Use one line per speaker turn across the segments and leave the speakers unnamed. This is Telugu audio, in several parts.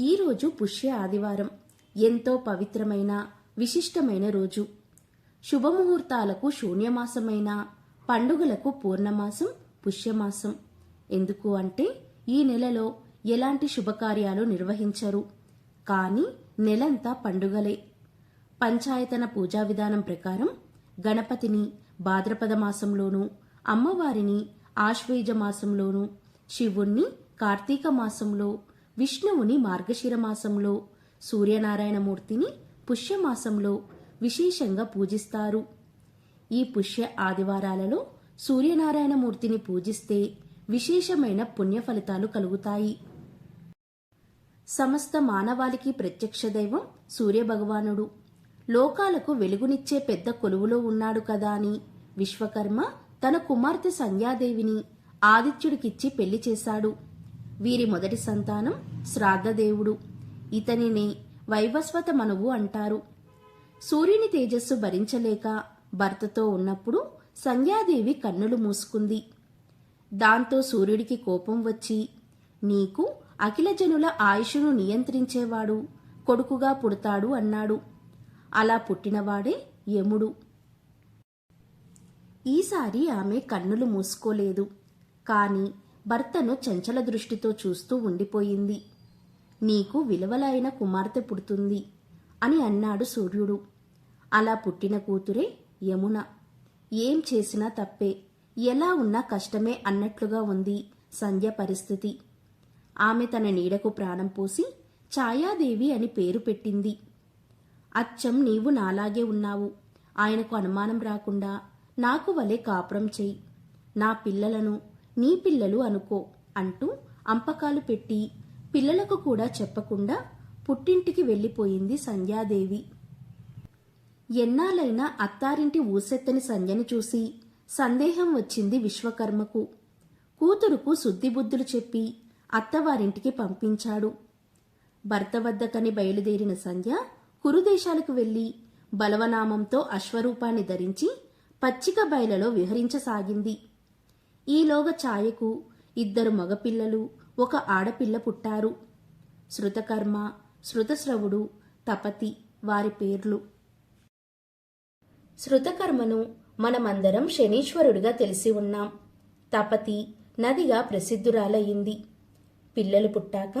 ఈరోజు పుష్య ఆదివారం. ఎంతో పవిత్రమైన విశిష్టమైన రోజు. శుభముహూర్తాలకు శూన్యమాసమైన పండుగలకు పూర్ణమాసం పుష్యమాసం. ఎందుకు అంటే ఈ నెలలో ఎలాంటి శుభకార్యాలు నిర్వహించరు. కానీ నెలంతా పండుగలే. పంచాయతన పూజా విధానం ప్రకారం గణపతిని భాద్రపద మాసంలోనూ అమ్మవారిని ఆశ్వేజ మాసంలోనూ శివుణ్ణి కార్తీక మాసంలో విష్ణువుని మార్గశిర మాసంలో సూర్యనారాయణమూర్తిని పుష్యమాసంలో విశేషంగా పూజిస్తారు. ఈ పుష్య ఆదివారాలలో సూర్యనారాయణమూర్తిని పూజిస్తే విశేషమైన పుణ్య ఫలితాలు కలుగుతాయి. సమస్త మానవాళికి ప్రత్యక్ష దైవం సూర్యభగవానుడు. లోకాలకు వెలుగునిచ్చే పెద్ద కొలువులో ఉన్నాడు కదా అని విశ్వకర్మ తన కుమార్తె సంధ్యాదేవిని ఆదిత్యుడికిచ్చి పెళ్ళి చేశాడు. వీరి మొదటి సంతానం శ్రాద్ధదేవుడు. ఇతనిని వైవస్వత మనువు అంటారు. సూర్యుని తేజస్సు భరించలేక భర్తతో ఉన్నప్పుడు సంధ్యాదేవి కన్నులు మూసుకుంది. దాంతో సూర్యుడికి కోపం వచ్చి నీకు అఖిలజనుల ఆయుషును నియంత్రించేవాడు కొడుకుగా పుడతాడు అన్నాడు. అలా పుట్టినవాడే యముడు. ఈసారి ఆమె కన్నులు మూసుకోలేదు. కానీ భర్తను చంచల దృష్టితో చూస్తూ ఉండిపోయింది. నీకు విలువలైన కుమార్తె పుడుతుంది అని అన్నాడు సూర్యుడు. అలా పుట్టిన కూతురే యమున. ఏం చేసినా తప్పే. ఎలా ఉన్నా కష్టమే అన్నట్లుగా ఉంది సంధ్య పరిస్థితి. ఆమె తన నీడకు ప్రాణం పోసి ఛాయాదేవి అని పేరు పెట్టింది. అచ్చం నీవు నాలాగే ఉన్నావు. ఆయనకు అనుమానం రాకుండా నాకు వలె కాపురం చెయ్యి నా పిల్లలను నీ పిల్లలు అనుకో అంటూ అంపకాలు పెట్టి పిల్లలకు కూడా చెప్పకుండా పుట్టింటికి వెళ్ళిపోయింది సంధ్యాదేవి. ఎన్నాలైనా అత్తారింటి ఊసెత్తని సంధ్యని చూసి సందేహం వచ్చింది విశ్వకర్మకు. కూతురుకు శుద్ధిబుద్ధులు చెప్పి అత్తవారింటికి పంపించాడు. భర్త వద్దకని బయలుదేరిన సంధ్య కురుదేశాలకు వెళ్ళి బలవనామంతో అశ్వరూపాన్ని ధరించి పచ్చిక బయలలో విహరించసాగింది. ఈలోగా ఛాయకు ఇద్దరు మగపిల్లలు ఒక ఆడపిల్ల పుట్టారు. శృతకర్మ శృతశ్రవుడు తపతి వారి పేర్లు. శృతకర్మను మనమందరం శనీశ్వరుడిగా తెలిసి ఉన్నాం. తపతి నదిగా ప్రసిద్ధురాలయ్యింది. పిల్లలు పుట్టాక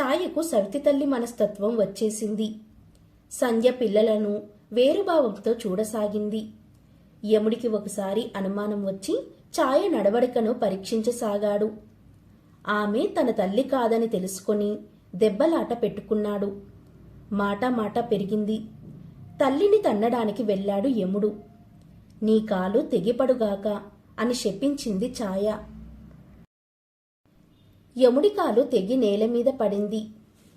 ఛాయకు సవితి తల్లి మనస్తత్వం వచ్చేసింది. సంధ్య పిల్లలను వేరుభావంతో చూడసాగింది. యముడికి ఒకసారి అనుమానం వచ్చి ఛాయ నడవడికను పరీక్షించసాగాడు. ఆమె తన తల్లి కాదని తెలుసుకొని దెబ్బలాట పెట్టుకున్నాడు. మాట మాట పెరిగింది. తల్లిని తన్నడానికి వెళ్ళాడు యముడు. నీ కాలు తెగిపడుగాక అని శపించింది ఛాయ. యముడి కాలు తెగి నేల మీద పడింది.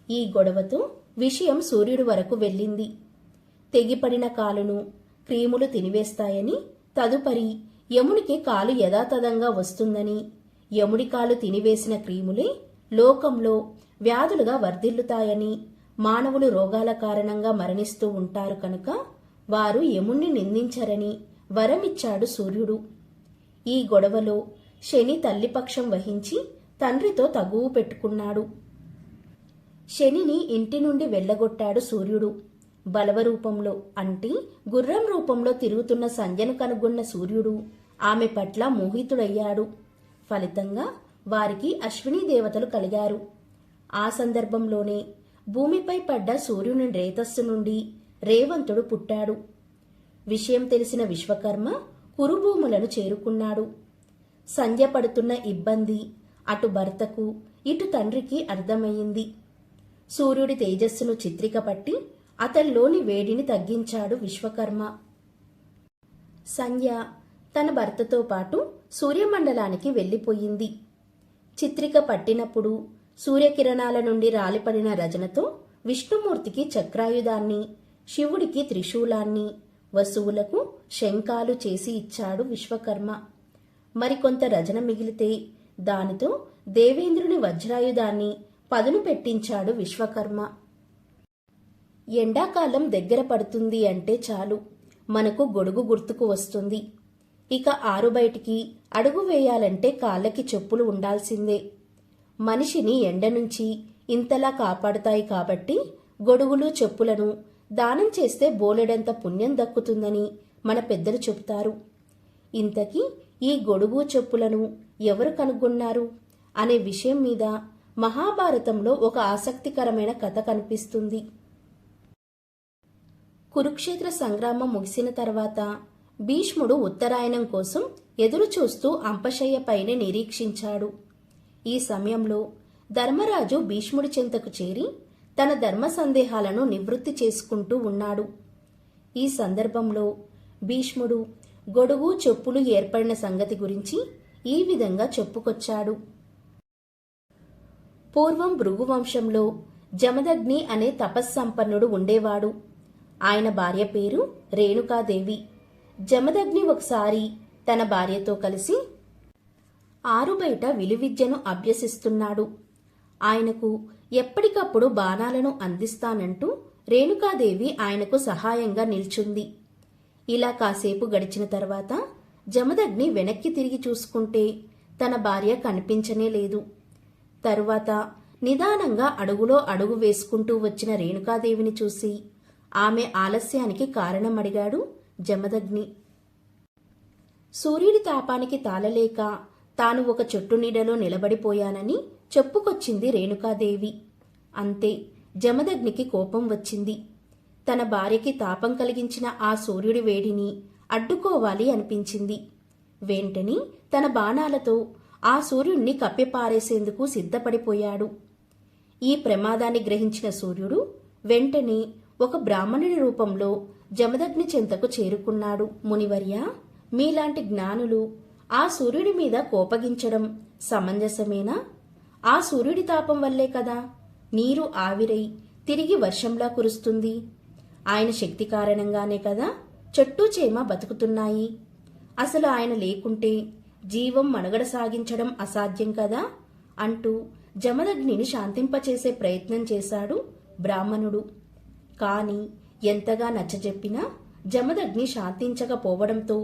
ఈ గొడవతో విషయం సూర్యుడి వరకు వెళ్ళింది. తెగిపడిన కాలును క్రీములు తినివేస్తాయని తదుపరి యమునికి కాలు యథాతథంగా వస్తుందని. యముడి కాలు తినివేసిన క్రీములే లోకంలో వ్యాధులుగా వర్ధిల్లుతాయని మానవులు రోగాల కారణంగా మరణిస్తూ ఉంటారు కనుక వారు యముణ్ణి నిందించరని వరమిచ్చాడు సూర్యుడు. ఈ గొడవలో శని తల్లిపక్షం వహించి తండ్రితో తగువు పెట్టుకున్నాడు. శనిని ఇంటి నుండి వెళ్ళగొట్టాడు సూర్యుడు. బలవరూపంలో అంటే గుర్రం రూపంలో తిరుగుతున్న సంధ్యను కనుగొన్న సూర్యుడు. ఆమె పట్ల మోహితుడయ్యాడు. ఫలితంగా వారికి అశ్విని దేవతలు కలిగారు. ఆ సందర్భంలోనే భూమిపై పడ్డ సూర్యుని రేతస్సు నుండి రేవంతుడు పుట్టాడు. విషయం తెలిసిన విశ్వకర్మ కురుభూములను చేరుకున్నాడు. సంధ్య పడుతున్న ఇబ్బంది అటు భర్తకు ఇటు తండ్రికి అర్థమయ్యింది. సూర్యుడి తేజస్సును చిత్రికపట్టి అతనిలోని వేడిని తగ్గించాడు విశ్వకర్మ. సంధ్య తన భర్తతో పాటు సూర్యమండలానికి వెళ్ళిపోయింది. చిత్రిక పట్టినప్పుడు సూర్యకిరణాల నుండి రాలిపడిన రజనతో విష్ణుమూర్తికి చక్రాయుధాన్ని శివుడికి త్రిశూలాన్ని వసువులకు శంఖాలు చేసి ఇచ్చాడు విశ్వకర్మ. మరికొంత రజన మిగిలితే దానితో దేవేంద్రుని వజ్రాయుధాన్ని పదును పెట్టించాడు విశ్వకర్మ. ఎండాకాలం దగ్గర పడుతుంది అంటే చాలు. మనకు గొడుగు గుర్తుకు వస్తుంది. ఇక ఆరు బయటికి అడుగు వేయాలంటే కాళ్ళకి చెప్పులు ఉండాల్సిందే. మనిషిని ఎండ నుంచి ఇంతలా కాపాడుతాయి కాబట్టి గొడుగులు చెప్పులను దానం చేస్తే బోలెడంత పుణ్యం దక్కుతుందని మన పెద్దలు చెబుతారు. ఇంతకీ ఈ గొడుగు చెప్పులను ఎవరు కనుగొన్నారు? అనే విషయం మీద మహాభారతంలో ఒక ఆసక్తికరమైన కథ కనిపిస్తుంది. కురుక్షేత్ర సంగ్రామం ముగిసిన తర్వాత భీష్ముడు ఉత్తరాయణం కోసం ఎదురుచూస్తూ అంపశయ్య పైనే నిరీక్షించాడు. ఈ సమయంలో ధర్మరాజు భీష్ముడి చెంతకు చేరి తన ధర్మ సందేహాలను నివృత్తి చేసుకుంటూ ఉన్నాడు. ఈ సందర్భంలో భీష్ముడు గొడుగు చెప్పులు ఏర్పడిన సంగతి గురించి ఈ విధంగా చెప్పుకొచ్చాడు. పూర్వం భృగువంశంలో జమదగ్ని అనే తపస్సంపన్నుడు ఉండేవాడు. ఆయన భార్య పేరు రేణుకాదేవి. జమదగ్ని ఒకసారి తన భార్యతో కలిసి ఆరుబయట విలువిద్యను అభ్యసిస్తున్నాడు. ఆయనకు ఎప్పటికప్పుడు బాణాలను అందిస్తానంటూ రేణుకాదేవి ఆయనకు సహాయంగా నిల్చుంది. ఇలా కాసేపు గడిచిన తర్వాత జమదగ్ని వెనక్కి తిరిగి చూసుకుంటే తన భార్య కనిపించనే లేదు. తరువాత నిదానంగా అడుగులో అడుగు వేసుకుంటూ వచ్చిన రేణుకాదేవిని చూసి ఆమె ఆలస్యానికి కారణం అడిగాడు జమదగ్ని. సూర్యుడి తాపానికి తాళలేక తాను ఒక చెట్టు నీడలో నిలబడిపోయానని చెప్పుకొచ్చింది రేణుకాదేవి. అంతే జమదగ్నికి కోపం వచ్చింది. తన భార్యకి తాపం కలిగించిన ఆ సూర్యుడి వేడిని అడ్డుకోవాలి అనిపించింది. వెంటనే తన బాణాలతో ఆ సూర్యుణ్ణి కప్పిపారేసేందుకు సిద్ధపడిపోయాడు. ఈ ప్రమాదాన్ని గ్రహించిన సూర్యుడు వెంటనే ఒక బ్రాహ్మణుడి రూపంలో జమదగ్ని చెంతకు చేరుకున్నాడు. మునివర్య మీలాంటి జ్ఞానులు ఆ సూర్యుడి మీద కోపగించడం సమంజసమేనా? ఆ సూర్యుడి తాపం వల్లే కదా నీరు ఆవిరై తిరిగి వర్షంలా కురుస్తుంది. ఆయన శక్తి కారణంగానే కదా చెట్టు చేమ బతుకుతున్నాయి. అసలు ఆయన లేకుంటే జీవం మనుగడ సాగించడం అసాధ్యం కదా అంటూ జమదగ్నిని శాంతింపచేసే ప్రయత్నం చేశాడు బ్రాహ్మణుడు. కానీ ఎంతగా నచ్చజెప్పినా జమదగ్ని శాంతించకపోవడంతో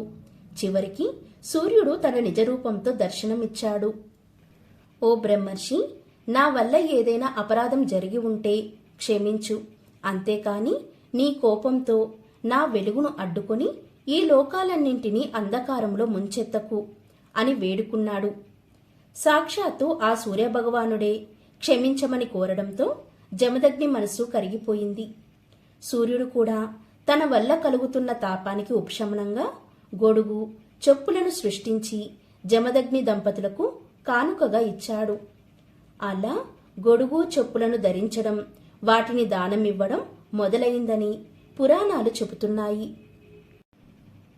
చివరికి సూర్యుడు తన నిజరూపంతో దర్శనమిచ్చాడు. ఓ బ్రహ్మర్షి నా వల్ల ఏదైనా అపరాధం జరిగి ఉంటే క్షమించు. అంతేకాని నీ కోపంతో నా వెలుగును అడ్డుకొని ఈ లోకాలన్నింటినీ అంధకారంలో ముంచెత్తకు అని వేడుకున్నాడు. సాక్షాత్తు ఆ సూర్యభగవానుడే క్షమించమని కోరడంతో జమదగ్ని మనసు కరిగిపోయింది. సూర్యుడు కూడా తన వల్ల కలుగుతున్న తాపానికి ఉపశమనంగా గొడుగు చెప్పులను సృష్టించి జమదగ్ని దంపతులకు కానుకగా ఇచ్చాడు. అలా గొడుగు చెప్పులను ధరించడం వాటిని దానం ఇవ్వడం మొదలైందని పురాణాలు చెబుతున్నాయి.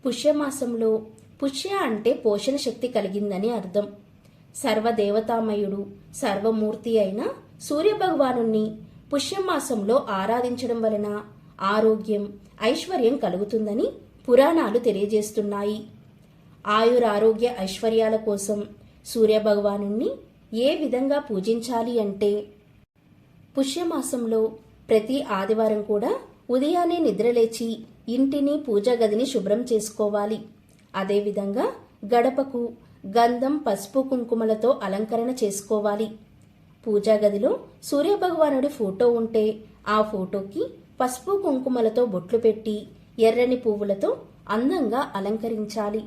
పుష్యమాసంలో పుష్య అంటే పోషణ శక్తి కలిగిందని అర్థం. సర్వదేవతామయుడు సర్వమూర్తి అయిన సూర్యభగవాను పుష్యమాసంలో ఆరాధించడం వలన ఆరోగ్యం ఐశ్వర్యం కలుగుతుందని పురాణాలు తెలియజేస్తున్నాయి. ఆయురారోగ్య ఐశ్వర్యాల కోసం సూర్యభగవాను ఏ విధంగా పూజించాలి అంటే పుష్యమాసంలో ప్రతి ఆదివారం కూడా ఉదయాన్నే నిద్రలేచి ఇంటిని పూజా గదిని శుభ్రం చేసుకోవాలి. అదేవిధంగా గడపకు గంధం పసుపు కుంకుమలతో అలంకరణ చేసుకోవాలి. పూజాగదిలో సూర్యభగవానుడి ఫోటో ఉంటే ఆ ఫోటోకి పసుపు కుంకుమలతో బొట్లు పెట్టి ఎర్రని పువ్వులతో అందంగా అలంకరించాలి.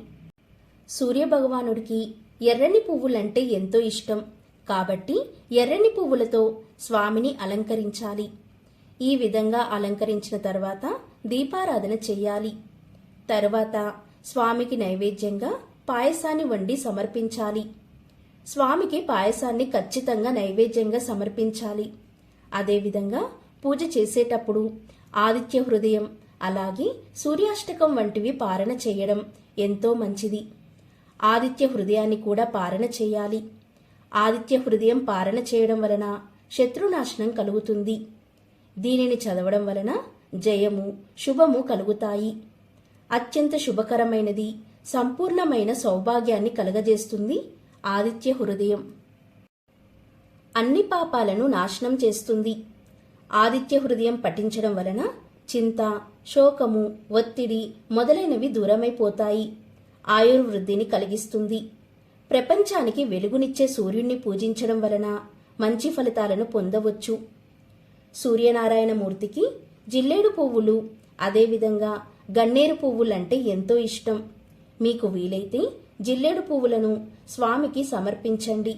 సూర్యభగవానుడికి ఎర్రని పువ్వులంటే ఎంతో ఇష్టం. కాబట్టి ఎర్రని పువ్వులతో స్వామిని అలంకరించాలి. ఈ విధంగా అలంకరించిన తర్వాత దీపారాధన చెయ్యాలి తరువాత స్వామికి నైవేద్యంగా పాయసాన్ని వండి సమర్పించాలి. స్వామికి పాయసాన్ని ఖచ్చితంగా నైవేద్యంగా సమర్పించాలి. అదేవిధంగా పూజ చేసేటప్పుడు ఆదిత్య హృదయం అలాగే సూర్యాష్టకం వంటివి పారణ చేయడం ఎంతో మంచిది. ఆదిత్య హృదయాన్ని కూడా పారణ చేయాలి. ఆదిత్య హృదయం పారణ చేయడం వలన శత్రునాశనం కలుగుతుంది. దీనిని చదవడం వలన జయము శుభము కలుగుతాయి. అత్యంత శుభకరమైనది సంపూర్ణమైన సౌభాగ్యాన్ని కలగజేస్తుంది ఆదిత్య హృదయం. అన్ని పాపాలను నాశనం చేస్తుంది. ఆదిత్య హృదయం పఠించడం వలన చింత శోకము ఒత్తిడి మొదలైనవి దూరమైపోతాయి. ఆయుర్వృద్ధిని కలిగిస్తుంది. ప్రపంచానికి వెలుగునిచ్చే సూర్యుణ్ణి పూజించడం వలన మంచి ఫలితాలను పొందవచ్చు. సూర్యనారాయణమూర్తికి జిల్లేడు పువ్వులు అదేవిధంగా గన్నేరు పువ్వులంటే ఎంతో ఇష్టం. మీకు వీలైతే జిల్లేడు పువ్వులను స్వామికి సమర్పించండి.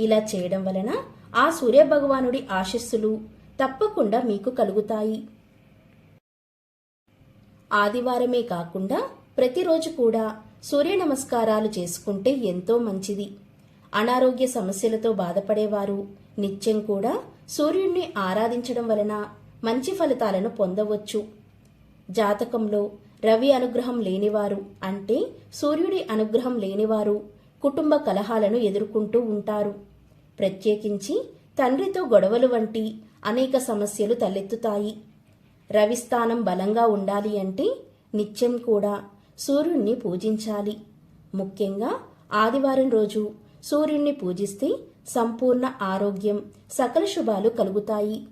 ఇలా చేయడం వలన ఆ సూర్యభగవానుడి ఆశస్సులు తప్పకుండా మీకు కలుగుతాయి. ఆదివారమే కాకుండా ప్రతిరోజు కూడా సూర్య నమస్కారాలు చేసుకుంటే ఎంతో మంచిది. అనారోగ్య సమస్యలతో బాధపడేవారు. నిత్యం కూడా సూర్యుణ్ణి ఆరాధించడం వలన మంచి ఫలితాలను పొందవచ్చు. జాతకంలో రవి అనుగ్రహం లేనివారు అంటే సూర్యుడి అనుగ్రహం లేనివారు కుటుంబ కలహాలను ఎదుర్కొంటూ ఉంటారు. ప్రత్యేకించి తండ్రితో గొడవలు వంటి అనేక సమస్యలు తలెత్తుతాయి. రవిస్థానం బలంగా ఉండాలి అంటే నిత్యం కూడా సూర్యుణ్ణి పూజించాలి. ముఖ్యంగా ఆదివారం రోజు సూర్యుణ్ణి పూజిస్తే సంపూర్ణ ఆరోగ్యం సకల శుభాలు కలుగుతాయి.